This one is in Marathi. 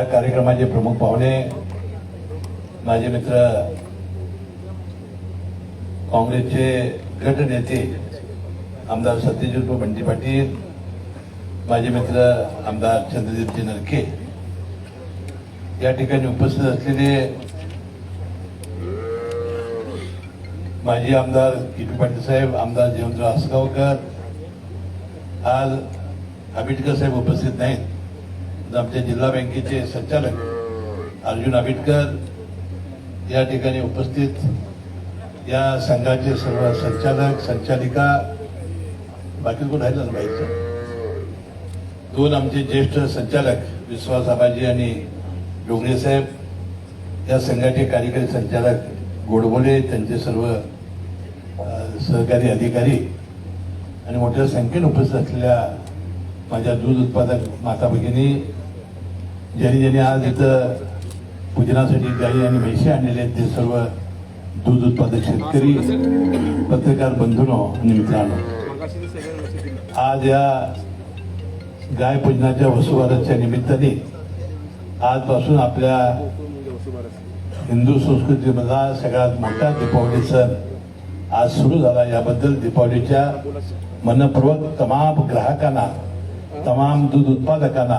या कार्यक्रमाचे प्रमुख पाहुणे माझे मित्र काँग्रेसचे गट नेते आमदार सत्यजित बंटी पाटील माझे मित्र आमदार चंद्रदीपजी नरके. या ठिकाणी उपस्थित असलेले माजी आमदार किपी पाटील साहेब आमदार जयवंतराव आसगावकर आज आंबेडकर साहेब उपस्थित नाहीत. आमच्या जिल्हा बँकेचे संचालक अर्जुन आंबेडकर या ठिकाणी उपस्थित. या संघाचे सर्व संचालक संचालिका बाकी कोण राहिलं ना बाईचं दोन आमचे ज्येष्ठ संचालक विश्वास आबाजी आणि डोंगरे साहेब या संघाचे कार्यकारी संचालक गोडबोले त्यांचे सर्व सहकारी अधिकारी आणि मोठ्या संख्येने उपस्थित असलेल्या माझ्या दूध उत्पादक माता भगिनी ज्यांनी ज्यांनी आज इथं पूजनासाठी गाई आणि म्हैशी आणलेले आहेत ते सर्व दूध उत्पादक शेतकरी पत्रकार बंधूनो आणि मित्रांनो आज या गाय पूजनाच्या वसुबारसच्या निमित्ताने आजपासून आपल्या हिंदू संस्कृतीमधला सगळ्यात मोठा दीपावली सण आज सुरू झाला. याबद्दल दीपावलीच्या मनपूर्वक तमाम ग्राहकांना तमाम दूध उत्पादकांना